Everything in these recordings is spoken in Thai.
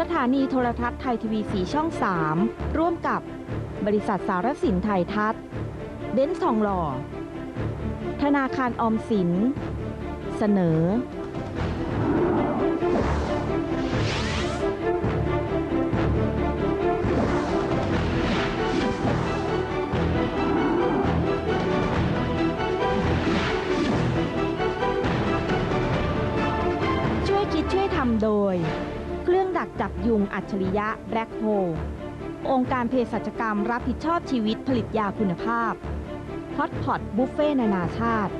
สถานีโทรทัศน์ไทยทีวีสีช่อง 3 ร่วมกับบริษัทสารสินไทยทัศน์เบนซ์ทองหล่อ ธนาคารออมสิน เสนอักจับยุงอัจฉริยะแบล็คโฮองค์การเภสัชกรรมรับผิดชอบชีวิตผลิตยาคุณภาพฮอตพอตบุฟเฟ่นานาชาติ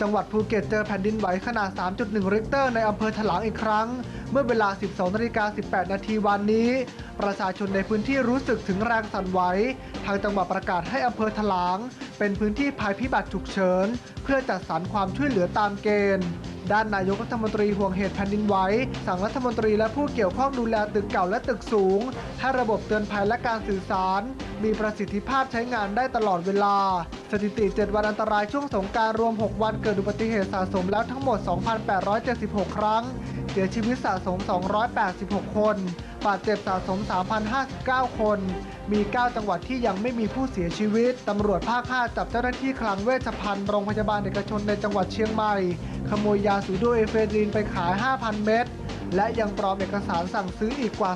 จังหวัดภูเก็ตเจอแผ่นดินไหวขนาด 3.1 ริกเตอร์ในอำเภอถลางอีกครั้ง เมื่อเวลา 12นาฬิกา18 นาทีวันนี้ ประชาชนในพื้นที่รู้สึกถึงแรงสั่นไหว ทางจังหวัดประกาศให้อำเภอถลาง เป็นพื้นที่ภัยพิบัติฉุกเฉิน เพื่อจัดสรรความช่วยเหลือตามเกณฑ์ ด้านนายกรัฐมนตรีห่วงเหตุแผ่นดินไหวสั่งรัฐมนตรีและผู้เกี่ยวข้องดูแลตึกเก่าและตึกสูง ให้ระบบเตือนภัยและการสื่อสาร มีประสิทธิภาพใช้งานได้ตลอดเวลา สถิติ 7 วันอันตรายช่วงสงการรวม 6 วันเกิดอุบัติเหตุสะสมแล้วทั้งหมด 2,876 ครั้ง สียชีวิตสะสม 286 คน บาดเจ็บสะสม 3,059 คน มี 9 จังหวัดที่ยังไม่มีผู้เสียชีวิต ตำรวจภาค 5 จับเจ้าหน้าที่คลังเวชภัณฑ์โรงพยาบาลเอกชนในจังหวัดเชียงใหม่ ขโมยยาสูโดเอเฟดรินไปขาย 5,000 เม็ด และยังปลอมเอกสารสั่งซื้ออีกกว่า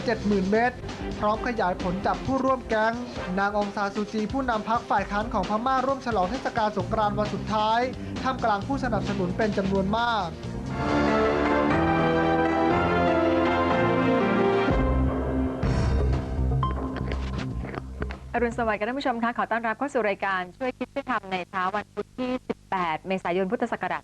370,000 เม็ด พร้อมขยายผลจับผู้ร่วมแก๊ง นางองซานซูจีผู้นำพักฝ่ายค้านของพม่าร่วมฉลองเทศกาลสงกรานต์วันสุดท้าย ท่ามกลางผู้สนับสนุนเป็นจำนวนมาก อรุณสวัสดิ์ค่ะท่านผู้ชมคะขอต้อนรับเข้าสู่รายการช่วยคิดช่วยทำในเช้าวันพุธที่ 18 เมษายน พุทธศักราช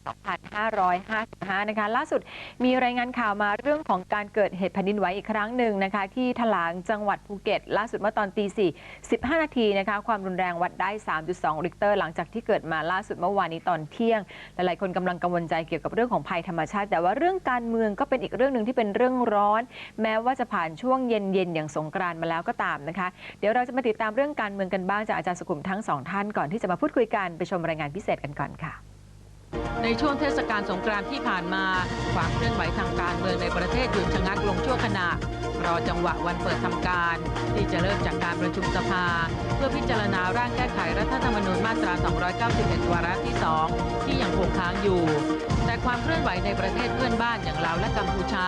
2555 นะคะ ล่าสุดมีรายงานข่าวมาเรื่องของการเกิดเหตุแผ่นดินไหวอีกครั้งหนึ่งนะคะ ที่ถลางจังหวัดภูเก็ต ล่าสุดเมื่อตอนตี4 15 นาทีนะคะ ความรุนแรงวัดได้ 3.2 ริกเตอร์ หลังจากที่เกิดมาล่าสุดเมื่อวานนี้ตอนเที่ยง หลายๆ คนกำลังกังวลใจเกี่ยวกับเรื่องของภัยธรรมชาติ แต่ว่าเรื่องการเมืองก็เป็นอีกเรื่องหนึ่งที่เป็นเรื่องร้อน แม้ว่าจะผ่านช่วงเย็นๆอย่างสงกรานต์มาแล้วก็ตามนะคะ เดี๋ยวเราจะมาติดตามเรื่องการเมืองกันบ้างจากอาจารย์สุขุมทั้งสองท่านก่อนที่จะมาพูดคุยกันไปชมรายงานพิเศษกันก่อนค่ะ ในช่วงเทศกาลสงกรานต์ที่ผ่านมา ความเคลื่อนไหวทางการเมืองในประเทศหยุดชะงักลงชั่วขณะ รอจังหวะวันเปิดทำการ ที่จะเริ่มจากการประชุมสภา เพื่อพิจารณาร่างแก้ไขรัฐธรรมนูญมาตรา 291 วาระที่ 2 ที่ยังคงค้างอยู่ แต่ความเคลื่อนไหวในประเทศเพื่อนบ้านอย่างลาวและกัมพูชา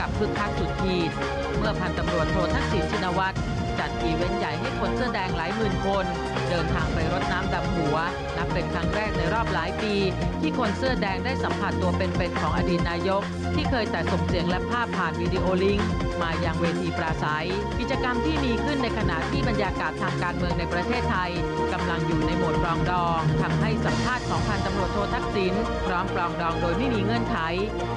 กับคึกคักสุดขีด เมื่อพันตำรวจโททักษิณชินวัตร จัดอีเวนต์ใหญ่ให้คนเสื้อแดงหลายหมื่นคน เดินทางไปรดน้ำดำหัว นับเป็นครั้งแรกในรอบหลายปี ที่คนเสื้อแดงได้สัมผัสตัวเป็นๆของอดีตนายก ที่เคยแต่ส่งเสียงและภาพผ่านวิดีโอลิงก์มายังเวทีปราศัย กิจกรรมที่มีขึ้นในขณะที่บรรยากาศทางการเมืองในประเทศไทยกำลังอยู่ในโหมดปรองดองทำให้สัมภาษณ์ของพันตำรวจโททักษิณพร้อมปรองดองโดยไม่มีเงื่อนไข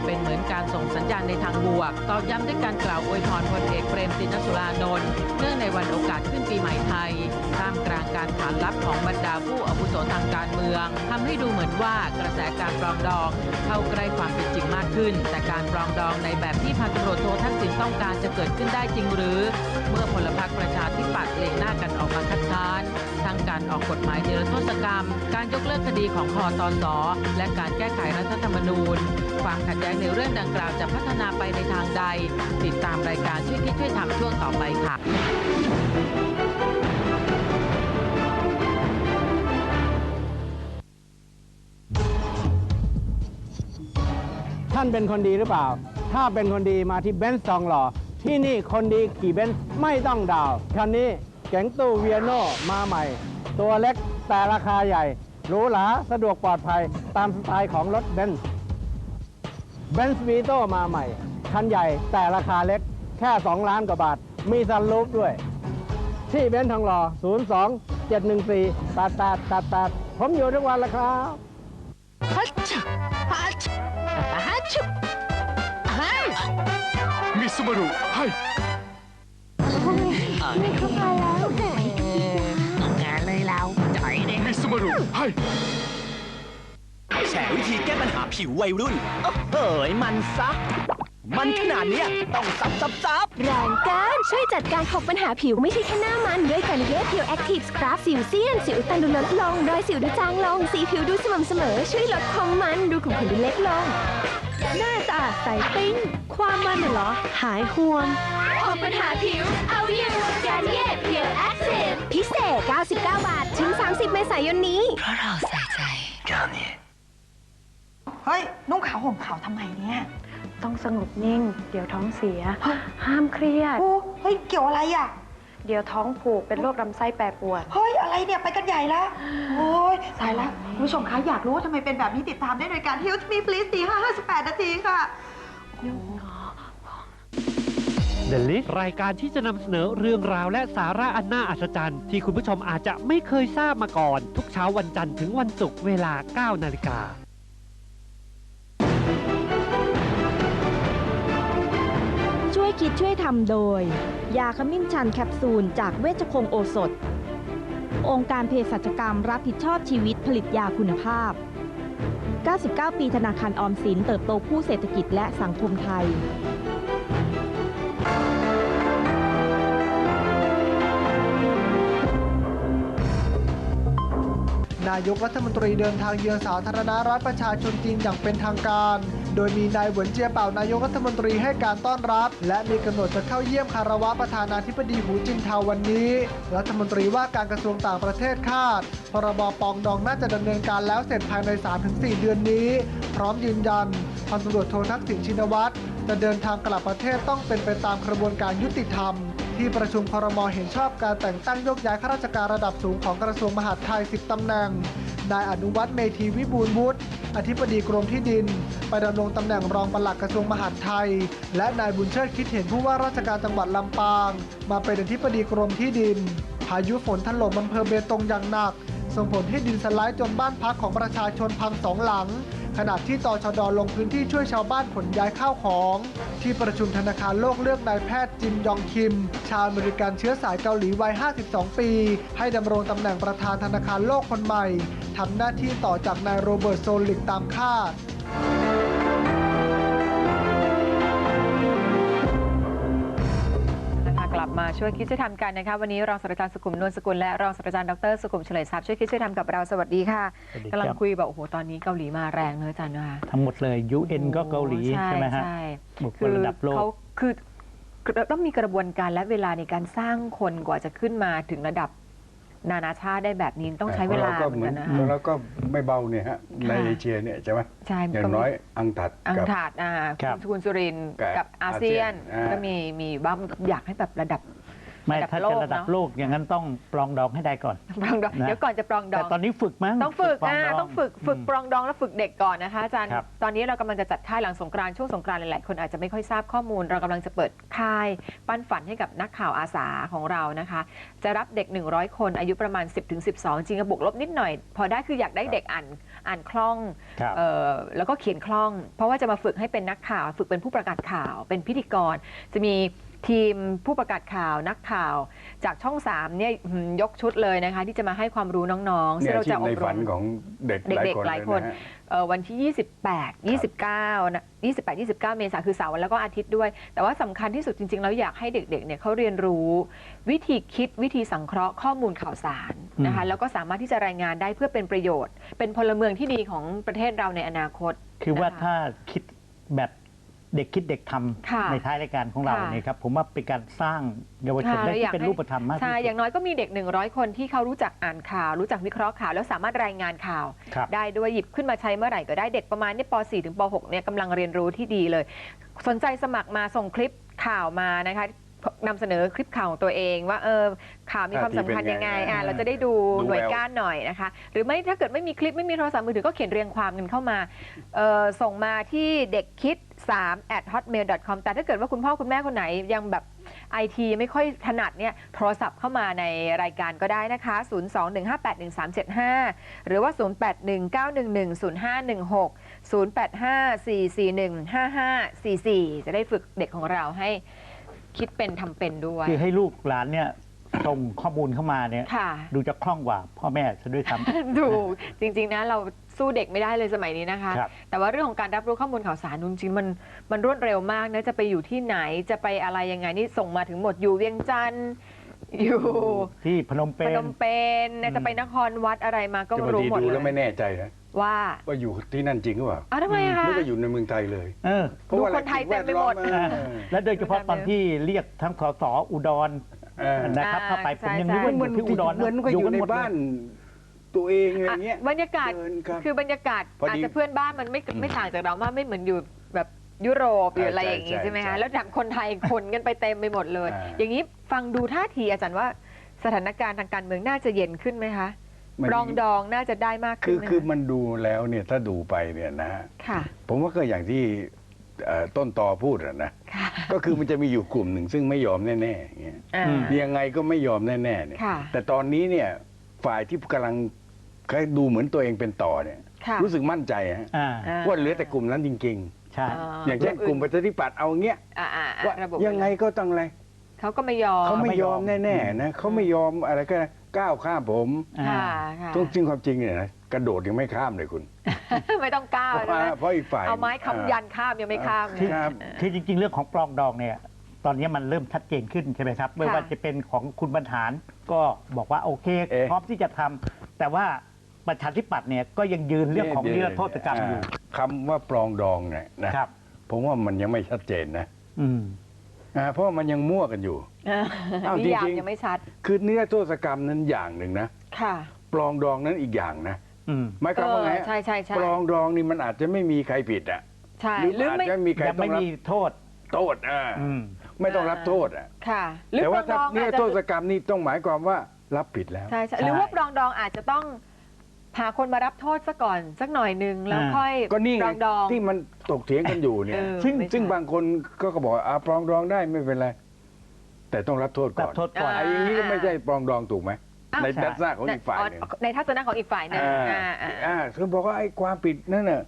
เป็นเหมือนการส่งสัญญาณในทางบวกตอกย้ำด้วยการกล่าวอวยพรพลเอกเปรมตินสุรานนท์เนื่องในวันโอกาสขึ้นปีใหม่ไทยท่ามกลางการขานรับของบรรดาผู้อาวุโสทางการเมืองทำให้ดูเหมือนว่ากระแสการปรองดองเข้าใกล้ความเป็นจริงมากขึ้น แต่การปรองดองในแบบที่พันตำรวจโททักษิณต้องการจะเกิดขึ้นได้จริงหรือ เมื่อพลพรรคประชาธิปัตย์เล็งหน้ากันออกมาคัดค้านทั้งการออกกฎหมายนิรโทษกรรม การยกเลิกคดีของคอตอสอและการแก้ไขรัฐธรรมนูญ ความขัดแย้งในเรื่องดังกล่าวจะพัฒนาไปในทางใด ติดตามรายการช่วยคิดช่วยทำช่วงต่อไปค่ะานเป็นคนดีหรือเปล่า ถ้าเป็นคนดีมาที่เบนซ์ซองหล่อ ที่นี่คนดีขี่เบนซ์ไม่ต้องดาว คันนี้แก๊งตู้เวียโนมาใหม่ ตัวเล็กแต่ราคาใหญ่หรูหราสะดวกปลอดภัยตามสไตล์ของรถเบนซ์ เบนซ์วีโตมาใหม่ คันใหญ่แต่ราคาเล็กแค่ 2 ล้านกว่าบาท มีซันรูฟด้วย ที่เบนซ์ทองหล่อ 02 714 8888 ผมอยู่ทุกวันล้วครับ มิสมารุให้ไม่เข้ามาแล้วต้องงานเลยเราจ่อยเนี่ยมิสมารุให้แฉวิธีแก้ปัญหาผิววัยรุ่นโอ้โหยมันซะ มันขนาดเนี้ยต้องซับซับซับแรงเกินช่วยจัดการของปัญหาผิวไม่ใช่แค่หน้ามัน ด้วยกันเวฟผิวแอคทีฟสครับสิวเซียน สิวอุดตันดูลดลง รอยสิวดูจางลง สีผิวดูสม่ำเสมอ ช่วยลดความมันดูขุ่นขนดูเล็กลง หน้าสะอาดใสปิ้ง ความมันน่ะเหรอ หายห่วงของปัญหาผิว เอาอยู่การเย่ผิวแอคทีฟพิเศษ 99 บาท ถึง 30 เมษายนนี้เฮ้ยนุ่งขาวห่มขาวทำไมเนี่ย ต้องสงบนิ่ง เดี๋ยวท้องเสีย ห้ามเครียด โอ้เฮ้ย เกี่ยวอะไรอะ เดี๋ยวท้องผูกเป็นโรคลำไส้แปรปรวน เฮ้ย อะไรเนี่ย ไปกันใหญ่ละ โอ้ยตายละคุณผู้ชมคะอยากรู้ว่าทำไมเป็นแบบนี้ติดตามได้ในการ Health Me Please ตีห้าห้าสิบแปดนาทีค่ะ The List รายการที่จะนำเสนอเรื่องราวและสาระอันน่าอัศจรรย์ ที่คุณผู้ชมอาจจะไม่เคยทราบมาก่อน ทุกเช้าวันจันทร์ถึงวันศุกร์เวลา 9 นาฬิกา คิดช่วยทำโดย ยาขมิ้นชันแคปซูลจากเวชคงโอสถ องค์การเภสัชกรรมรับผิดชอบชีวิตผลิตยาคุณภาพ 99 ปีธนาคารออมสินเติบโตผู้เศรษฐกิจและสังคมไทยนายกรัฐมนตรีเดินทางเยือนสาธารณรัฐประชาชนจีนอย่างเป็นทางการ โดยมีนายเหวินเจียเป่านายกรัฐมนตรีให้การต้อนรับ และมีกำหนดจะเข้าเยี่ยมคารวะประธานาธิบดีหูจินเทาวันนี้ รัฐมนตรีว่าการกระทรวงต่างประเทศคาด พรบปองดองน่าจะดำเนินการแล้วเสร็จภายใน 3-4 เดือนนี้ พร้อมยืนยันพันตำรวจโททักษิณชินวัตรจะเดินทางกลับประเทศต้องเป็นไปตามกระบวนการยุติธรรม ที่ประชุมครมเห็นชอบการแต่งตั้งโยกย้ายข้าราชการระดับสูงของกระทรวงมหาดไทย 10 ตำแหน่ง นายอนุวัฒน์เมธีวิบูลวุฒิอธิบดีกรมที่ดิน ไปดำรงตำแหน่งรองปลัดกระทรวงมหาดไทย และนายบุญเชิดคิดเห็นผู้ว่าราชการจังหวัดลำปาง มาเป็นอธิบดีกรมที่ดิน พายุฝนถล่มอำเภอเบตงอย่างหนัก ส่งผลให้ดินสไลด์จนบ้านพักของประชาชนพังสองหลัง ขณะที่ตชดลงพื้นที่ช่วยชาวบ้านขนย้ายข้าวของที่ประชุมธนาคารโลกเลือกนายแพทย์จิมยองคิม ชาวอเมริกันเชื้อสายเกาหลีวัย 52 ปี ให้ดำรงตำแหน่งประธานธนาคารโลกคนใหม่ทำหน้าที่ต่อจากนายโรเบิร์ตโซลิกตามคาด มาช่วยคิดช่วยทำกันนะคะ วันนี้รองศาสตราจารย์สุขุมนวลสกุลและรองศาสตราจารย์ดรสุขุมเฉลยทรัพย์ช่วยคิดช่วยทำกับเราสวัสดีค่ะสวัสดีครับ กำลังคุยแบบโอ้โหตอนนี้เกาหลีมาแรงเลยอาจารย์นะคะทั้งหมดเลย UN ก็เกาหลีใช่ใช่ไหมฮะใช่บุคคคืลอระดับโลก เขาคือต้องมีกระบวนการและเวลาในการสร้างคนกว่าจะขึ้นมาถึงระดับ นานาชาติได้แบบนี้ต้องใช้เวลาก็เหมือนกันนะคะแล้วก็ไม่เบาเนี่ยฮะในเอเชียเนี่ยใช่ไหมใช่อย่างน้อยอังตัดอังกับถาดอ่าครับคุณสุรินทร์กับกับอาเซียนอาเซียนอ่าก็มีมีบ้างอยากให้แบบระดับ ไม่ระดับถ้าโลจะกระดับเนอะโลกอย่างนั้นต้องปลองดองให้ได้ก่อน ปรองดองนะ เดี๋ยวก่อนจะปรองดแต่อง ตอนนี้ฝึกมั้งต้องฝึกปลอ่าดต้องฝึกฝึกปรองดองและฝึกเด็กก่อนนะคะอาจารย์ ครับ ตอนนี้เรากำลังจะจัดค่ายหลังสงกรานต์ช่วงสงกรานต์หลาย ๆ คนอาจจะไม่ค่อยทราบข้อมูล เรากำลังจะเปิดค่าย ปั้นฝันให้กับนักข่าวอาสาของเรานะคะ จะรับเด็ก 100 คนอายุประมาณ 10-12ถึง12จริงๆก็บวกลบนิดหน่อย พอได้คืออยากได้เด็กอ่านอ่านคล่องครับ เอ่อแล้วก็เขียนคล่อง เพราะว่าจะมาฝึกให้เป็นนักข่าว ฝึกเป็นผู้ประกาศข่าว เป็นพิธีกร จะมี ทีมผู้ประกาศข่าวนักข่าว จากช่อง3เนี่ยอืมยกชุดเลยนะคะ ที่จะมาให้ความรู้น้องๆเนี่ซึ่งยเราที่จะอในบรฝันมของเด็กหลายเด็กคนๆหลายคนเะฮะเอ่อวันที่ 28 29นะ28 29 เมษายนคือเสาร์แล้วก็อาทิตย์ด้วย แต่ว่าสำคัญที่สุดจริงๆแล้วอยากให้เด็กๆเนี่ยเขาเรียนรู้ วิธีคิดวิธีสังเคราะห์ข้อมูลข่าวสารนะคะอืมแล้วก็สามารถที่จะรายงานได้เพื่อเป็นประโยชน์ เป็นพลเมืองที่ดีของประเทศเราในอนาคต คือว่านะคะถ้าคิดแบบ เด็กคิดเด็กทค่ะำในท้ายรายการของเราค่ะเนี่ยครับผมว่าเป็นการสร้างเยาวชนค่ะได้เราอยากที่เป็นให้รูปธรรมมากที่ใช่สุดอย่างน้อยก็มีเด็ก 100 คนที่เขารู้จักอ่านข่าว รู้จักวิเคราะห์ข่าว แล้วสามารถรายงานข่าวครับได้ด้วยหยิบขึ้นมาใช้เมื่อไหร่ก็ได้เด็กประมาณเนี่ยป .4 ถึงป .6 เนี่ยกำลังเรียนรู้ที่ดีเลย สนใจสมัครมาส่งคลิปข่าวมานะคะนำเสนอคลิปข่าวของตัวเองว่าเออข่าวมีความสำคัญยังไงอะเราจะได้ดูดูหน่วยแววก้านหน่อยนะคะ หรือไม่ถ้าเกิดไม่มีคลิปไม่มีโทรศัพท์มือถือก็เขียนเรียงความกันเข้ามาเอ่อส่งมาที่เด็กคิด 3 at hotmail com แต่ถ้าเกิดว่าคุณพ่อคุณแม่คนไหนยังแบบไอทีไม่ค่อยถนัดเนี่ยโทรศัพท์เข้ามาในรายการก็ได้นะคะ 021581375 หรือว่า 0819110516 0854415544 จะได้ฝึกเด็กของเราให้คิดเป็นทำเป็นด้วย คือให้ลูกหลานเนี่ยส่งข้อมูลเข้ามาเนี่ยค่ะ ดูจะคล่องกว่าพ่อแม่ซะด้วยซ้ำ ถูกจริงๆนะเรา สู้เด็กไม่ได้เลยสมัยนี้นะคะ ครับ แต่ว่าเรื่องของการรับรู้ข้อมูลข่าวสารจริงๆมันมันรวดเร็วมากนะจะไปอยู่ที่ไหนจะไปอะไรยังไงนี่ส่งมาถึงหมดอยู่เวียงจันทร์อยู่ที่พนมเปพญ นมเปญนะจะไปนครวัดอะไรมาก็แต่บางรู้ทีหมดดูเลแล้วไม่ยแน่ใจนะว่าว่าอยู่ที่นั่นจริงหรือเปล่าอ้าวทำไมอะคะนึกว่าอยู่ในเมืองไทยเลยเออ เพราะว่าดูคนไทยเต็มไปหมดแวล้อเออและโดยเฉพาะตอนที่เรียกทั้งสสอุดรเออนะครับอ่าเข้าไปผมยังใช่นึกว่าอยู่ที่อุดรเหมือนก็อยู่ในหมดเลบ้าน ตัวเองอะไรอะเงี้ยบรรยากาศเดินครับ คือบรรยากาศพอดีอาจจะเพื่อนบ้านมันไม่ไม่ต่างจากเรามากไม่เหมือนอยู่แบบยุโรปหรืออะไรใช่อย่างงี้ใช่ใช่ไหมใช่คะแล้วดับคนไทยคนกันไปเต็มไปหมดเลย อ่า อย่างนี้ฟังดูท่าทีอาจารย์ว่าสถานการณ์ทางการเมืองน่าจะเย็นขึ้นไหมคะมันปรองดองน่าจะได้มากคืขึ้อนไหมคือคะมันดูแล้วเนี่ยถ้าดูไปเนี่ยนะฮะค่ะผมว่าก็อย่างที่เอ่อต้นตอพูดอะนะค่ะก็คือมันจะมีอยู่กลุ่มหนึ่งซึ่งไม่ยอมแน่ๆอย่างเงี้ยอ่ายังไงก็ไม่ยอมแน่ๆเนี่ยค่ะ แต่ตอนนี้เนี่ยฝ่ายที่กำลัง คล้ายดูเหมือนตัวเองเป็นต่อเนี่ย ค่ะรู้สึกมั่นใจฮะอ่าอ่าว่าเหลือแต่กลุ่มนั้นจริง ใช่ ๆ อย่างเช่นกลุ่มประชาธิปัตย์เอาเงี้ยอ่าอ่าอ่าว่าระบบยังไงก็ต้องอะไรเขาก็ไม่ยอมเขาไม่ยอมไม่ยอมแน่ๆนะเขาไม่ยอมอะไรก็ก้าวข้ามผมอ่า ค่ะค่ะ ต้องจริงความจริงเนี่ยนะกระโดดยังไม่ข้ามเลยคุณ ไม่ต้องก้าวเพราะใช่ไหมว่าเพราะอีกฝ่ายเอาไม้ค้ำยันข้ามยังไม่ข้ามเลยครับ คือจริง ๆ เรื่องของปลองดองเนี่ย ตอนนี้มันเริ่มชัดเจนขึ้นใช่ไหมครับ ไม่ว่าจะเป็นของคุณบรรหารก็บอกว่าโอเค เอ๊ะ พร้อมที่จะทำแต่ว่า ประชาธิปัตย์เนี่ยก็ยังยืนเรื่องของดี๋ยวนิรโทษกรรมอยู่าคำว่าปลองดองเนี่ยนะครับ ผมว่ามันยังไม่ชัดเจนนะอืมอ่าเพราะว่ามันยังมั่วกันอยู่ อ้าวนิยามจริงๆ ยังไม่ชัด คือนิรโทษกรรมนั้นอย่างหนึ่งนะค่ะปลองดองนั้นอีกอย่างนะอืม หมายความว่าไงเออใช่ใช่ใช่ปลองดองนี่มันอาจจะไม่มีใครผิดอะใช่หรือหรืออาจไม่จะมีใครยังต้อไม่งรับมีโทษ โทษอ่าอืม ไม่ต้องรับโทษอะค่ะหรือแต่ปรว่าองถ้าดองนิรอาจจะโทษกรรมนี่ต้องหมายความว่ารับผิดแล้ว ใช่ใช่ใช่หรือว่าปรองดองอาจจะต้อง หาคนมารับโทษซะก่อนสักหน่อยหนึ่งแล้วอ่าค่อยก็นี่ปไงรองดอง ที่มันตกเถียงกันอยู่เนี่ย เออซึ่งไม่ใช่ ซึ่งบางคนก็ก็บอกว่าอ่าปรองดองได้ไม่เป็นไร แต่ต้องรับโทษก่รัอบนโทษก่อน อ่าไอ้อย่างนี้ก็ไม่ใช่ปรองดองถูกไหมอ้าว ในทัศนะของอีกฝ่ายหนึ่งในทัศนะของอีกฝ่ายหนึ่งอ่าอ่าอ่าอ่าคือบอกว่าไอ้ความผิดนั่นน่ะ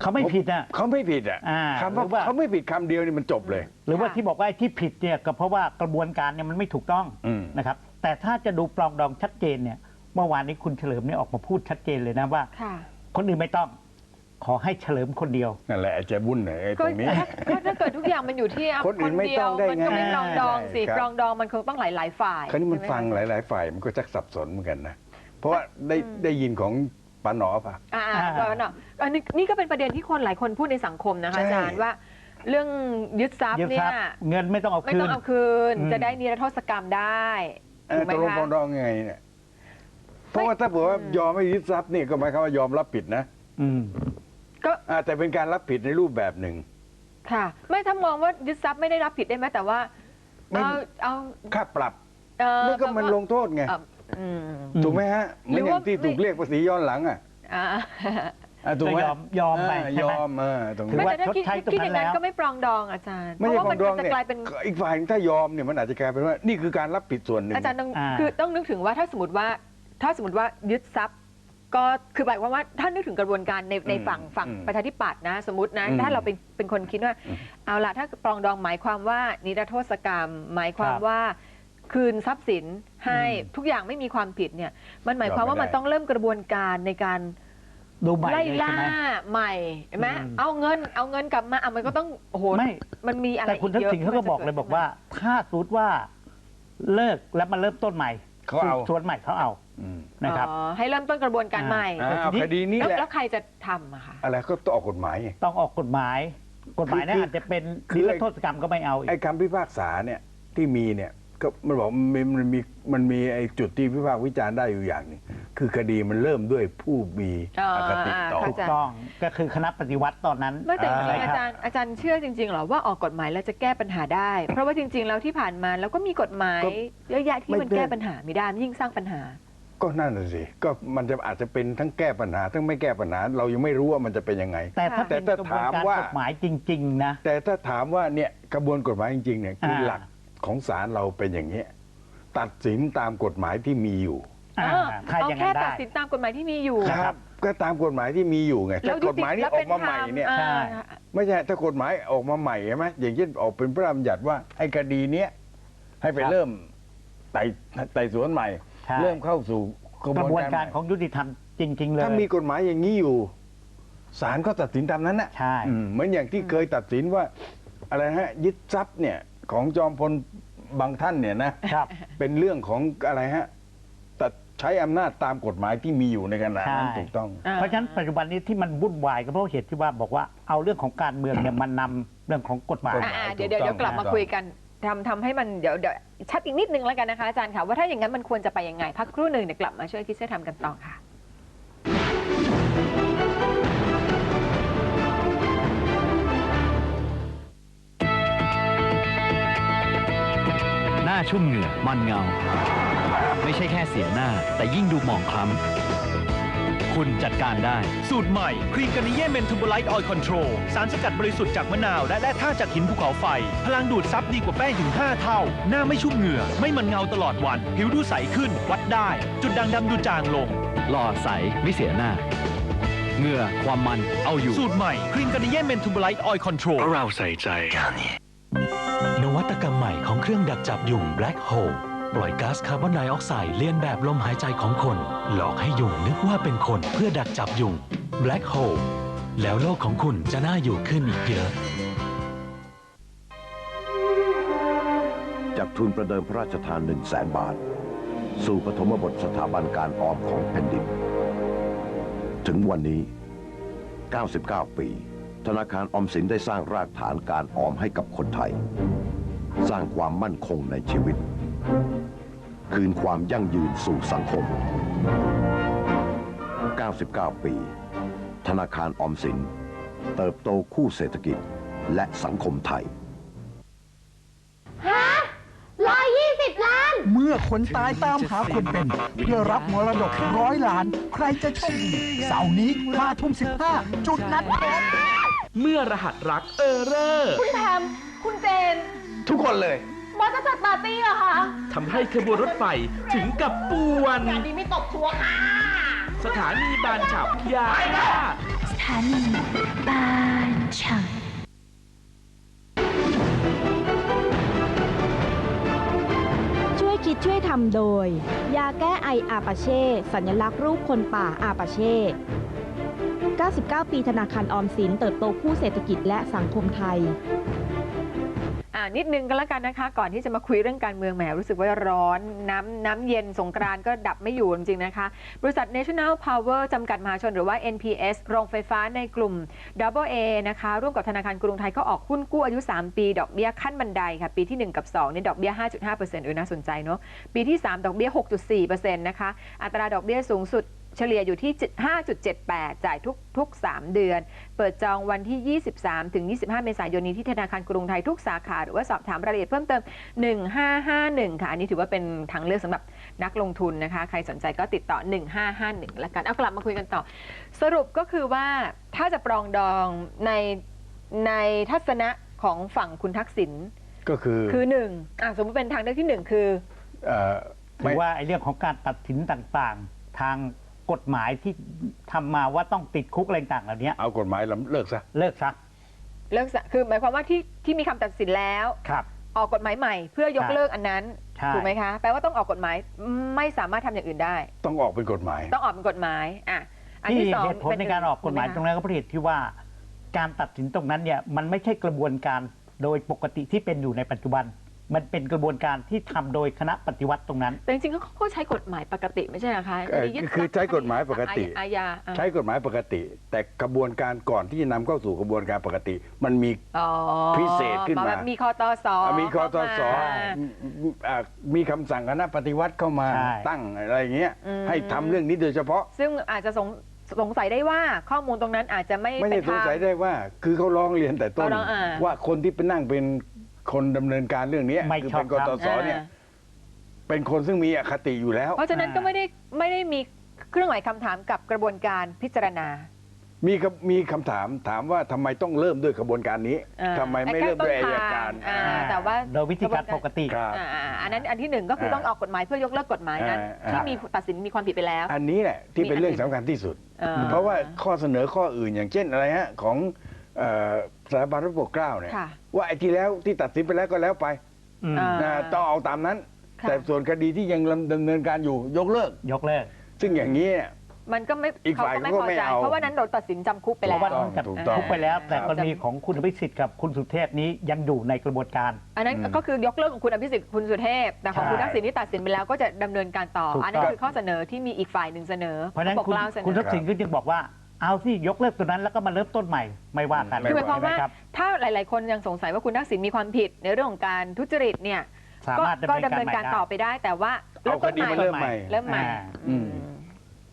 เขาไม่ผิดอะ เขาไม่ผิดอะอ่าคำหรือว่าว่า เขาไม่ผิดคำเดียวนี่มันจบเลย หรือว่าค่ะที่บอกว่าไอ้ที่ผิดเนี่ยก็เพราะว่ากระบวนการเนี่ยมันไม่ถูกต้องอืม นะครับ แต่ถ้าจะดูปลองดองชัดเจนเนี่ย เมื่อวานนี้คุณเฉลิมเนี่ยออกมาพูดชัดเจนเลยนะว่า ค่ะคนอื่นไม่ต้อง ขอให้เฉลิมคนเดียว นั่นแหละจะวุ่นหน่อยไอ้ตก็รงนี้ถ้าก็ถ้าเกิดทุกอย่างมันอยู่ที่คนอื่นไม่เดีต้วองได้มันก็ไม่ไงปรองดองสิใช่ครับ ปรองดองมันคงต้องหลาย ๆ ฝ่ายคราวนี้มันใช่ไหฟังหคะลาย ๆ ฝ่ายมันก็จักสับสนเหมือนกันนะ เพราะว่าได้ได้ยินของปาหนอป่ะ อ่าอ่าก็เนาะอันนี้นี่ก็เป็นประเด็นที่คนหลายคนพูดในสังคมนะคะใช่ อาจารย์ว่า เรื่องยึดทรัพย์ยึดเนี่ทรัยพย์เงินไม่ต้องเอาไม่คืต้อน งเอาคืนอืม จะได้นิรโทษกรรมได้ เอถูอกไหมตกลงคะ ปรองดองยังไงเนี่ย เพราะว่าถ้าเผื่อว่ายอมไม่ยึดทรัพย์นี่ก็หมายความว่ายอมรับผิดนะอืมก็อ่าแต่เป็นการรับผิดในรูปแบบหนึ่ง ค่ะ ไม่ถ้ามองว่ายึดทรัพย์ไม่ได้รับผิดได้ไหมแต่ว่าไม่ เอาเอาค่าปรับเออนี่ก็มันลงโทษไงเอ่ออืม ถูกไหมฮะเหมือนอย่างที่ถูกเรียกภาษีย้อนหลังอะอ่า อะถูกไหมก็ยอมยอมไปเใช่ไหม ยอมเออตรงถืนี้ อว่าไม่แต่ถ้าคิดชดใช้ตรงคิดนั้อนย่างนั้นแล้ว ก็ไม่ปรองดองอาจารย์ไม่เพใช่ราะว่าปรมัอนงดองจะเนี่ยกลายเป็น อีกฝ่ายถ้ายอมเนี่ยมันอาจจะกลายเป็นว่า นี่คือการรับผิดส่วนหนึ่ง อาจารย์ต้องอ่า คือต้องนึกถึงว่าถ้าสมมติว่า ถ้าสมมติว่ายึดทรัพย์ก็คือหมายความว่าถ้านึกถึงกระบวนการในในฝั่งฝั่งอืมประชาธิปัตย์นะ สมมตินะอืมถ้าเราเป็นเป็นคนคิดว่าอืมเอาละถ้าปรองดองหมายความว่านิรโทษกรรม หมายความครับว่าคืนทรัพย์สินให้อืมทุกอย่างไม่มีความผิดเนี่ย มันหมายความว่ามันต้องเริ่มกระบวนการในการดูใหม่ไล่เลยใช่ล่าไหมใหม่เห็นไหมอืมเอาเงินเอาเงินกลับมาอะมันก็ต้องโอ้โหไม่มันมีอะไรแต่คุณทักอีเยอะษิณเขาก็บอกเลยบอกว่า ถ้าสมมติว่าเลิกแล้วมาเริ่มต้นใหม่เขาเอาสวนใหม่เขาเอา อืม นะครับ อ๋อให้เริ่มต้นกระบวนการอ่าใหม่อ้าวคดีนี้แล้วแหละ แล้วใครจะทำอะคะ อะไรก็ต้องออกกฎหมายไง ต้องออกกฎหมาย กฎหมายนั้นคืออาจจะเป็นคือ นิรโทษกรรมก็ไม่เอาอีกไอ้คำพิพากษาเนี่ยที่มีเนี่ยก็มันบอกมันมีมันมีมันมีไอ้จุดที่พิพากษ์วิจารณ์ได้อยู่อย่างหนึงคือคดีมันเริ่มด้วยผู้มีอ๋ออคติต่อ เข้าถูกใจ ต้องก็คือคณะปฏิวัติตอนนั้น ไม่แต่จริงใช่ๆอาครับจารย์อาจารย์เชื่อจริงๆเหรอว่าออกกฎหมายแล้วจะแก้ปัญหาได้ เพราะว่าจริงๆแล้วที่ผ่านมาแล้วก็มีกฎหมายก็เยอะแยะที่ไม่มันได้แก้ปัญหาไม่ได้มันยิ่งสร้างปัญหา ก็นั่นน่ะสิก็มันจะอาจจะเป็นทั้งแก้ปัญหา ทั้งไม่แก้ปัญหา เรายังไม่รู้ว่ามันจะเป็นยังไง แต่ถ้าค่ะเป็นแต่กถ้าระบวนถามการว่า กฎหมายจริง ๆ นะ แต่ถ้าถามว่าเนี่ยกระบวนกฎหมายจริงๆเนี่ยคืออ่าหลักของศาลเราเป็นอย่างนี้ยตัดสินตามกฎหมายที่มีอยู่ อ่าเออถ้าเอาอย่างแค่นั้นตัได้ ดสินตามกฎหมายที่มีอยู่ค รับ ก็ตามกฎหมายที่มีอยู่ไงแล้ถ้าวกฎหมายนี้แล้วออเป็กมาใหม่ธรรเนี่ย อ่า ใช่ ไม่ใช่ถ้ากฎหมายออกมาใหม่ใช่ไหมอย่างเช่นออกเป็นพระราชบัญญัติว่าไอ้คดีเนี้ยให้ไปครับ เริ่มไต่ไต่สวนใหม่ ใช่ เริ่มเข้าสู่กกระระบบววนนกาการรใหม่ของยุติธรรมจริง ๆ เลย ถ้ามีกฎหมายอย่างนี้อยู่ศาลก็ตัดสินตามนั้นนะใช่ อืมเหมือนอย่างที่เคยตัดสินว่าอะไรฮะยึดทรัพย์เนี่ยของจอมพลบางท่านเนี่ยนะครับ เป็นเรื่องของอะไรฮะแต่ใช้อำนาจตามกฎหมายที่มีอยู่ในขณะนั้นใช่ ถูกต้อง เพราะฉะนั้นปัจจุบันนี้ที่มันวุ่นวายก็เพราะเหตุที่ว่าบอกว่าเอาเรื่องของการเมืองเนี่ยมันนำเรื่องของกฎหมายกฎหมอ่าๆเดี๋ยวเดี๋ยวเดี๋ยวกลับมาคุยกัน ทำทำให้มันเดี๋ยวเดี๋ยวชัดอีกนิดนึงแล้วกันนะคะอาจารย์ค่ะว่าถ้าอย่างนั้นมันควรจะไปยังไง พักครู่หนึ่งเดี๋ยวกลับมาช่วยคิดช่วยทำกันต่อค่ะหน้าชุ่มเหงื่อมันเงา ไม่ใช่แค่เสียหน้า แต่ยิ่งดูหมองคล้ำ คุณจัดการได้ สูตรใหม่ครีมกันนิเย่เมนทูบไลท์ออยล์คอนโทรลสารสกัดบริสุทธิ์จากมะนาว และแร่ธาตุจากหินภูเขาไฟ พลังดูดซับดีกว่าแป้งถึง 5 เท่า หน้าไม่ชุ่มเหงื่อ ไม่มันเงาตลอดวัน ผิวดูใสขึ้น วัดได้ จุดด่างดำดูจางลง หล่อใสไม่เสียหน้าเหงื่อความมันเอาอยู่ สูตรใหม่ครีมกันนิเย่เมนทูบไลท์ออยล์คอนโทรลเราใส่ใจนวัตกรรมใหม่ของเครื่องดักจับยุง Black Hole ปล่อยก๊าซคาร์บอนไดออกไซด์เลียนแบบลมหายใจของคน หลอกให้ยุงนึกว่าเป็นคนเพื่อดักจับยุง Black Hole แล้วโลกของคุณจะน่าอยู่ขึ้นอีกเยอะ จากทุนประเดิมพระราชทาน1 0 0 0 0แสนบาท สู่ปฐมบทสถาบันการออมของแผ่นดิน ถึงวันนี้ 99 ปี ธนาคารออมสินได้สร้างรากฐานการออมให้กับคนไทย สร้างความมั่นคงในชีวิต คืนความยั่งยืนสู่สังคม 99 ปี ธนาคารออมสิน เติบโตคู่เศรษฐกิจและสังคมไทย ฮะร้อยยี่สิบล้าน เมื่อคนตายตามหาคนเป็น เพื่อรับมรดกร้อยล้าน ใครจะโชคดีเสาร์นี้ห้าทุ่มสิบห้าจุดนัดพบเมื่อรหัสรักเออเรอร์ คุณแพมคุณเจน ทุกคนเลย บอสจะจัดปาร์ตี้เหรอคะ ทำให้ขบวนรถไฟถึงกับป่วน งานนี้ไม่ตกชัวร์ค่ะ สถานีบานฉับยาลาสถานีบานฉับช่วยคิดช่วยทำโดย ยาแก้ไออาปาเช่ สัญลักษณ์รูปคนป่าอาปาเช่ 99 ปีธนาคารออมสินเติบโตคู่เศรษฐกิจและสังคมไทย อ่านิดนึงก็แล้วกันนะคะ ก่อนที่จะมาคุยเรื่องการเมืองแหมรู้สึกว่าร้อนน้ำน้ำเย็นสงกรานต์ก็ดับไม่อยู่จริงๆนะคะ บริษัท National Power จำกัดมหาชนหรือว่า NPS โรงไฟฟ้าในกลุ่ม Double A นะคะ ร่วมกับธนาคารกรุงไทยก็ออกหุ้นกู้อายุ 3 ปี ดอกเบี้ยขั้นบันไดค่ะ ปีที่ 1 กับ2นี่ดอกเบี้ย 5.5%เออน่าสนใจเนาะปีที่ 3 ดอกเบี้ย 6.4%นะคะอัตราดอกเบี้ยสูงสุด เฉลี่ยอยู่ที่ 5.78 จ่ายทุกทุก 3 เดือน เปิดจองวันที่ 23 ถึง 25 เมษายนนี้ที่ธนาคารกรุงไทยทุกสาขา หรือว่าสอบถามรายละเอียดเพิ่มเติม 1551 ค่ะ อันนี้ถือว่าเป็นทางเลือกสำหรับนักลงทุนนะคะ ใครสนใจก็ติดต่อ 1551แล้วกัน เอากลับมาคุยกันต่อ สรุปก็คือว่าถ้าจะปรองดองในในทัศนะของฝั่งคุณทักษิณก็คือคือหนึ่งอะสมมติเป็นทางเลือกที่หนึ่งคือเอ่อถือว่าไอ้เรื่องของการตัดสินต่างๆ ทาง กฎหมายที่ทำมาว่าต้องติดคุกอะไรต่างๆเหล่านี้เอากฎหมายล้ำเลิกซะเลิกซะเลิกสะคือหมายความว่าที่ที่มีคำตัดสินแล้ว ครับ ออกกฎหมายใหม่ เพื่อยกใช่เลิกอันนั้นใช่ ถูกไหมคะแปลว่าต้องออกกฎหมายไม่สามารถทำอย่างอื่นได้ ต้องออกเป็นกฎหมาย ต้องออกเป็นกฎหมายอะอันที่ที่สองเหตุผลในการออกกฎหมายตรงนั้นก็เพราะเหตุที่ว่า การตัดสินตรงนั้นเนี่ยมันไม่ใช่กระบวนการโดยปกติที่เป็นอยู่ในปัจจุบัน มันเป็นกระบวนการที่ทำโดยคณะปฏิวัติตรงนั้น แต่จริงๆเขาก็ใช้กฎหมายปกติไม่ใช่เหรอคะเอ่อคดียึดคือใช้กฎหมายปกติ อาญาอะใช้กฎหมายปกติ แต่กระบวนการก่อนที่จะนำเข้าสู่กระบวนการปกติ มันมี อ๋อพิเศษขึ้นมา แบบมีคอตสอะมีคอตสเข้ามา อะมีคำสั่งคณะปฏิวัติเข้ามาใช่ ตั้งอะไรอย่างเงี้ยอืม ให้ทำเรื่องนี้โดยเฉพาะ ซึ่งอาจจะสงสงสัยได้ว่าข้อมูลตรงนั้นอาจจะไม่ไม่เป็ได้นสงทางสัยได้ว่า คือเขาร้องเรียนแต่ต้น เขาร้องอ่า ว่าคนที่ไปนั่งเป็น คนดำเนินการเรื่องนี้ไม่คือชอบเป็นกตสทำเนี่ย อ่าเป็นคนซึ่งมีอคติอยู่แล้ว เพราะฉะนั้นก็ไม่ได้ไม่ได้มีเครื่องหมายคำถามกับกระบวนการพิจารณา มีคำมีคำถามถามว่าทำไมต้องเริ่มด้วยกระบวนการนี้อ่าทำไมไม่เริ่มด้วยอายการ อ่า แต่ว่า โดยวิธีการปกติ ครับ อ่าอ่าอันนั้นอันที่หนึ่งก็คืออ่าต้องออกกฎหมายเพื่อยกเลิกกฎหมายนั้น อ่า ที่อ่ามีมีตัดสินมีความผิดไปแล้ว อันนี้แหละที่เป็นเรื่องสำคัญที่สุด อ่า เพราะว่าข้อเสนอข้ออื่นอย่างเช่นอะไรฮะของเอ่อสถาบันพระปกเกล้าเนี่ย ค่ะ ว่าไอ้ที่แล้วที่ตัดสินไปแล้วก็แล้วไปอืมอ่า นะต้องเอาตามนั้น ค่ะ แต่ส่วนคดีที่ยังดำเนินการอยู่ยกเลิก ยกเลิกซึ่งอย่างนี้มันก็ไม่อีกเขาฝ่ายก็ไม่ก็พอไม่ใจ เอา เพราะว่านั้นโดนตัดสินจำคุกไปเพแล้ว ราะว่าถูกต้องทุกไปแล้ว แต่ครับกรณีของคุณอภิสิทธิ์กับคุณสุเทพนี้ยังอยู่ในกระบวนการ อันนั้นก็คือยกเลิกของคุณอภิสิทธิ์คุณสุเทพ แต่ของใช่คุณทักษิณที่ตัดสินไปแล้วก็จะดำเนินการต่อ ถูกอันนั้นต้องคือข้อเสนอที่มีอีกฝ่ายหนึ่งเสนอเพราะฉะนั้นปกคุณเกล้าเสนคุณอทักษิณก็จึงบอกว่า เอาสิยกเลิกตัวนั้นแล้วก็มาเริ่มต้นใหม่ไม่ว่ากันคือหมายความว่า ใช่ไหครับถ้าหลาย ๆ คนยังสงสัยว่าคุณทักษิณมีความผิดในเรื่องของการทุจริตเนี่ยสาก็มารถก็ดำดำเนิเนินนกาการรได้ต่อไปได้ แต่ว่าเอาคดีมาเริ่มใหม่ เริ่มใหม่อ่า อืม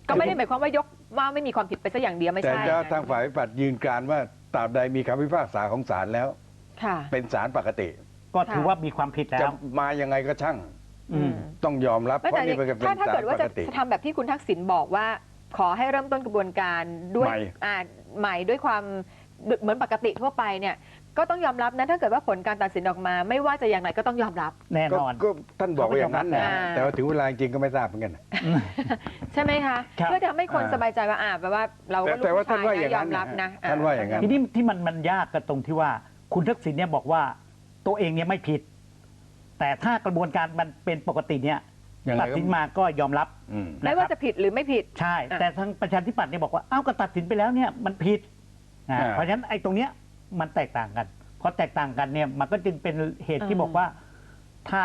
ก็ไม่ได้หมายความว่ายกว่าไม่มีความผิดไปซะอย่างเดียวไม่แต่ใช่จะนะทางฝ่ายปฏิบัติยืนการว่าตราบใดมีคำพิพากษาของศาลแล้ว ค่ะ เป็นศาลปกติ ก็ถือว่ามีความผิดแล้จะวมายังไงก็ช่าง อืม ต้องยอมรับ ไม่เพราะแต่นี่เป็นเป็นถ้าถ้าศาเกิลดปว่าจะกติทำแบบที่คุณทักษิณบอกว่า ขอให้เริ่มต้นกระบวนการด้วยใหม่ อ่าใหม่ด้วยความเหมือนปกติทั่วไปเนี่ยก็ต้องยอมรับนะถ้าเกิดว่าผลการตัดสินออกมา ไม่ว่าจะอย่างไรก็ต้องยอมรับ แน่ก็นอนก็ท่านบอกว่าอย่างนั้นนะอ่า แต่ว่าถึงเวลาจริงๆก็ไม่ทราบเหมือนกันใช่ไหมคะ ครับ เพื่อทำให้คนอ่าสบายใจว่าอ่าแปลว่าเราก็แต่ลูกแต่ว่าผู้ท่านว่าชายอย่างนะนั้นยอมรับนะท่านว่าอย่างนั้น ทีนี้ที่มันมันยากกันตรงที่ว่า คุณทักษิณเนี่ยบอกว่าตัวเองเนี่ยไม่ผิด แต่ถ้ากระบวนการมันเป็นปกติเนี่ย ยังไงก็ ตัดสินมาก็ยอมรับอืม ไม่ว่าจะผิดหรือไม่ผิด ใช่ อะ แต่ทางประชาธิปัตย์เนี่ยบอกว่าเอ้าก็ตัดสินไปแล้วเนี่ยมันผิดอ่าอ่า เพราะฉะนั้นไอ้ตรงเนี้ยมันแตกต่างกันพอแตกต่างกันเนี่ยมันก็จึงเป็นเหตุที่บอกว่า ถ้า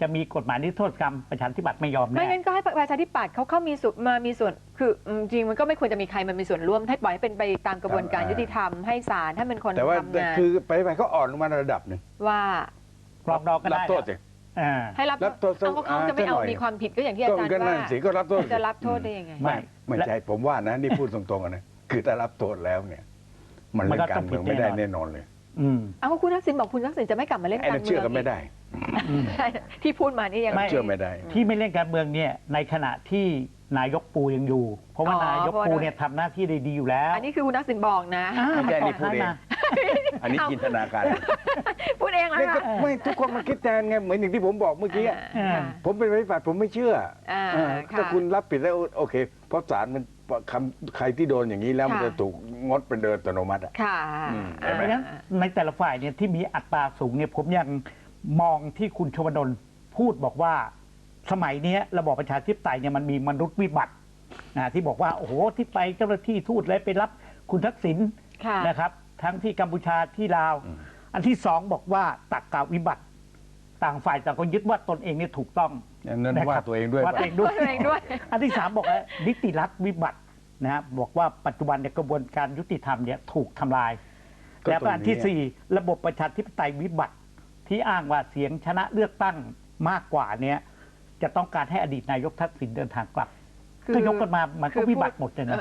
จะมีกฎหมายนิรโทษกรรมประชาธิปัตย์ไม่ยอมไม่แน่ งั้นก็ให้ประชาธิปัตย์เขาเข้ามีส่วนมามีส่วนคืออืมจริงมันก็ไม่ควรจะมีใครมันมีส่วนร่วมให้ปล่อยให้เป็นไปตามกระบวนการครับยุติธรรมให้ศาลถ้าเป็นคนแต่ว่าทำงานคือไปไปก็อ่อนลงมาระดับหนึ่งว่าปรองดองก็รับได้โทษสิ อ่า ให้รับรับโทษเอาก็เขาจะไม่อ่าเอาซะหน่อย มีความผิดก็อย่างที่อาก็จารย์ก็นั่ว่านสิก็รับโทษจะรับโทษได้ยังไง ไม่ ไม่ใช่ผมว่านะนี่พูดตรงๆอะนะคือถ้ารับโทษแล้วเนี่ย มันมันเล่นก็กาต้รองเมืองผิดไม่ได้แน่นอนแน่นอนเลยอืม เอาก็คุณทักษิณบอกคุณทักษิณจะไม่กลับมาเล่นไอ้การนั่นเมืเชื่อองกันไม่ได้ที่พูดมานี่ยัง ไม่ เชื่อไม่ได้ ที่ไม่เล่นการเมืองเนี่ยในขณะที่นายกปูยังอยู่ เพราะว่าอ๋อนายกเพราะว่า ปูเนี่ยทำหน้าที่ได้ดีอยู่แล้วอันนี้คือคุณทักษิณบอกนะไม่ใช่นี่พูดเองนะ อันนี้จินตนาการ พูดเองแล้วนี่ก็ค่ะไม่ทุกคนมันคิดแทนไงเหมือนอย่างที่ผมบอกเมื่อกี้อะอ่า ผมเป็นปฏิบัติผมไม่เชื่ออ่าเออค่ะถ้าคุณรับผิดแล้วโอเค เพราะศาลมันคำใครที่โดนอย่างนี้แล้วมันค่ะ จะถูกงดเป็นเดินอัตโนมัติอะ ค่ะอืมอ่าเพราะฉะนั้นในแต่ละฝ่ายเนี่ยที่มีอัตราสูงเนี่ยผมยังมองที่คุณชวนนท์พูดบอกว่า สมัยเนี้ยระบอบประชาธิปไตยเนี่ยมันมีมนุษย์วิบัตินะที่บอกว่าโอ้โหที่ไปเจ้าหน้าที่ทูตเลยไปรับคุณทักษิณค่ะ นะครับ ทั้งที่กัมพูชาที่ลาว อันที่สองบอกว่าตักกาวิบัติ ต่างฝ่ายต่างก็ยึดว่าตนเองเนี่ยถูกต้องนั่นนะครับว่าตัวเองด้วยว่าตัวเองด้วยตัวเองด้วย อันที่สามบอกว่านิติรัฐวิบัตินะฮะบอกว่าปัจจุบันเนี่ยกระบวนการยุติธรรมเนี่ยถูกทำลายก็แล้วก็อันที่ตรงนี้สี่ระบบประชาธิปไตยวิบัติที่อ้างว่าเสียงชนะเลือกตั้งมากกว่าเนี่ยจะต้องการให้อดีตนายกทักษิณเดินทางกลับ คือก็ยกกันมามันคืก็อวิบัติหมดเลยนะ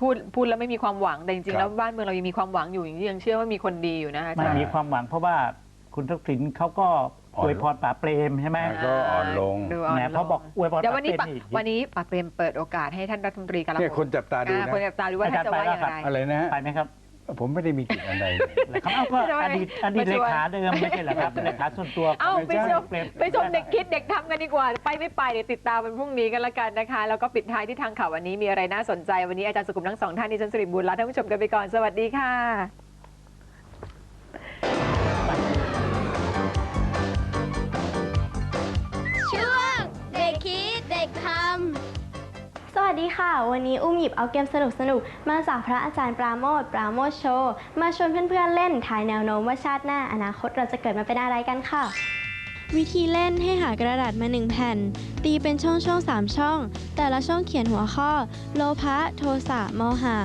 พูดพูดแล้วไม่มีความหวังแต่จริงๆครับแล้วบ้านเมืองเรายังมีความหวังอยู่ยังยังเชื่อว่ามีคนดีอยู่นะคะอามันจารย์มีความหวังเพราะว่าคุณทักษิณเขาก็อ่อนอวยพรป๋าเปรมใช่ไหมก็อ่อนลงดูอ่อนนะลเพราะบอกอวยพรเดี๋ยวป๋าวันเปนี้รมปะนี่วันนี้ปากเปรมเปิดโอกาสให้ท่านรัฐมนตรีกลาโหเนี่ยมคนจับตาดูอ่านะคนจับตาดูว่าท่านจะว่าอย่างไรอะไรนะฮะไปไหมครับ ผมไม่ได้มีกิจอะไรเขาเอาก็จะว่าอดีตอดีตมาช่เลวยขาเดิมไม่ใช่เหรอครับเลขาส่วนตัวเอ้าไปชมเปรมไปชมเด็กคิดเด็กทำกันดีกว่า ไปไม่ไปเดี๋ยวติดตามวันพรุ่งนี้กันละกันนะคะ แล้วก็ปิดท้ายที่ทางข่าววันนี้มีอะไรน่าสนใจ วันนี้อาจารย์สุขุมทั้งสองท่านดิฉันสิริบุญลาท่านผู้ชมกันไปก่อนสวัสดีค่ะช่วงเด็กคิดเด็กทำส วัสดีค่ะ วันนี้อุ้มหยิบเอาเกมสนุกๆมาจากพระอาจารย์ปราโมทปราโมทโชว์มาชวนเพื่อนๆเล่นทายแนวโน้มว่าชาติหน้าอนาคตเราจะเกิดมาเป็นอะไรกันค่ะ วิธีเล่นให้หากระดาษมา1แผ่น ตีเป็นช่องช่องๆ3ช่อง แต่ละช่องเขียนหัวข้อ โลภะโทสะโมหะ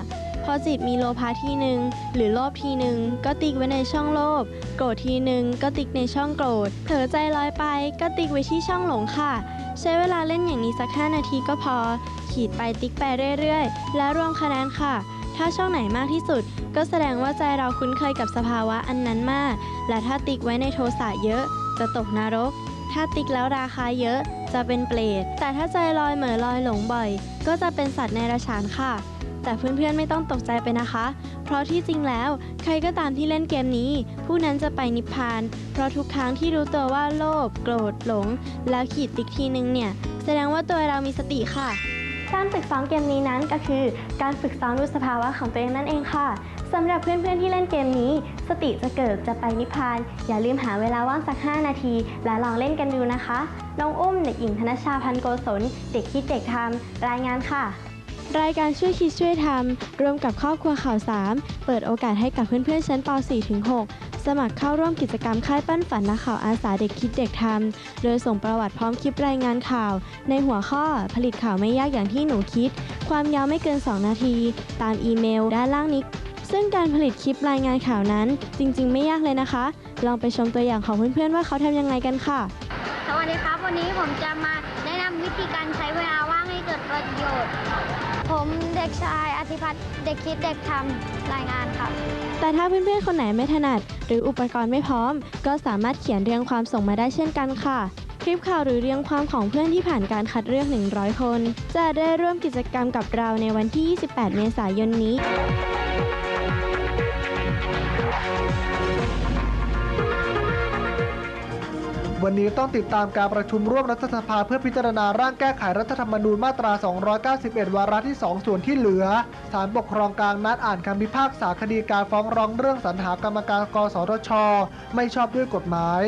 พอจิตมีโลภะทีหนึ่งหรือโลภทีหนึ่งก็ติ๊กไว้ในช่องโลภโกรธทีหนึ่งก็ติ๊กในช่องโกรธเผลอใจลอยไปก็ติ๊กไว้ที่ช่องหลงค่ะ ใช้เวลาเล่นอย่างนี้สัก 5 นาทีก็พอ ขีดไปติ๊กไปเรื่อยๆ แล้วรวมคะแนนค่ะ ถ้าช่องไหนมากที่สุด ก็แสดงว่าใจเราคุ้นเคยกับสภาวะอันนั้นมาก และถ้าติ๊กไว้ในโทสะเยอะ จะตกนรก ถ้าติ๊กแล้วราคาเยอะ จะเป็นเปรตแต่ถ้าใจลอยเหม่อลอยหลงบ่อย ก็จะเป็นสัตว์ในราชานค่ะ แต่เพื่อนๆไม่ต้องตกใจไปนะคะ เพราะที่จริงแล้ว ใครก็ตามที่เล่นเกมนี้ ผู้นั้นจะไปนิพพาน เพราะทุกครั้งที่รู้ตัวว่าโลภโกรธหลง แล้วขีดติ๊กทีนึงเนี่ยแสดงว่าตัวเรามีสติค่ะ การฝึกซ้อมเกมนี้นั้นก็คือ การฝึกซ้อมดูสภาวะของตัวเองนั่นเองค่ะสำหรับเพื่อนๆที่เล่นเกมนี้ สติจะเกิดจะไปนิพพาน อย่าลืมหาเวลาว่างสัก 5 นาที และลองเล่นกันดูนะคะ น้องอุ้มเด็กหญิงธนชาพันโกศล เด็กคิดเด็กทำรายงานค่ะ รายการช่วยคิดช่วยทำร่วมกับครอบครัวข่าวสามเปิดโอกาสให้กับเพื่อนๆชั้นป .4-6 สมัครเข้าร่วมกิจกรรมค่ายปั้นฝันนักข่าวอาสาเด็กคิดเด็กทำโดยส่งประวัติพร้อมคลิปรายงานข่าว ในหัวข้อผลิตข่าวไม่ยากอย่างที่หนูคิด ความยาวไม่เกิน 2 นาที ตามอีเมลด้านล่างนี้ ซึ่งการผลิตคลิปรายงานข่าวนั้น จริง ๆ ไม่ยากเลยนะคะ ลองไปชมตัวอย่างของเพื่อนๆว่าเขาทำยังไงกันค่ะ สวัสดีครับ วันนี้ผมจะมาแนะนำวิธีการใช้เวลาว่างให้เกิดประโยชน์ ผมเด็กชายอธิพัฒน์เด็กคิดเด็กทำรายงานครับ แต่ถ้าเพื่อนๆคนไหนไม่ถนัด หรืออุปกรณ์ไม่พร้อม ก็สามารถเขียนเรียงความส่งมาได้เช่นกันค่ะ คลิปข่าวหรือเรียงความของเพื่อนที่ผ่านการคัดเลือก 100 คน จะได้ร่วมกิจกรรมกับเราในวันที่ 28 เมษายนนี้ วันนี้ต้องติดตามการประชุมร่วมรัฐสภาเพื่อพิจารณาร่างแก้ไขรัฐธรรมนูญมาตรา 291 วาระที่ 2 ส่วนที่เหลือศาลปกครองกลางนัดอ่านคำพิพากษาคดีการฟ้องร้องเรื่องสรรหากรรมการกสทช ไม่ชอบด้วยกฎหมาย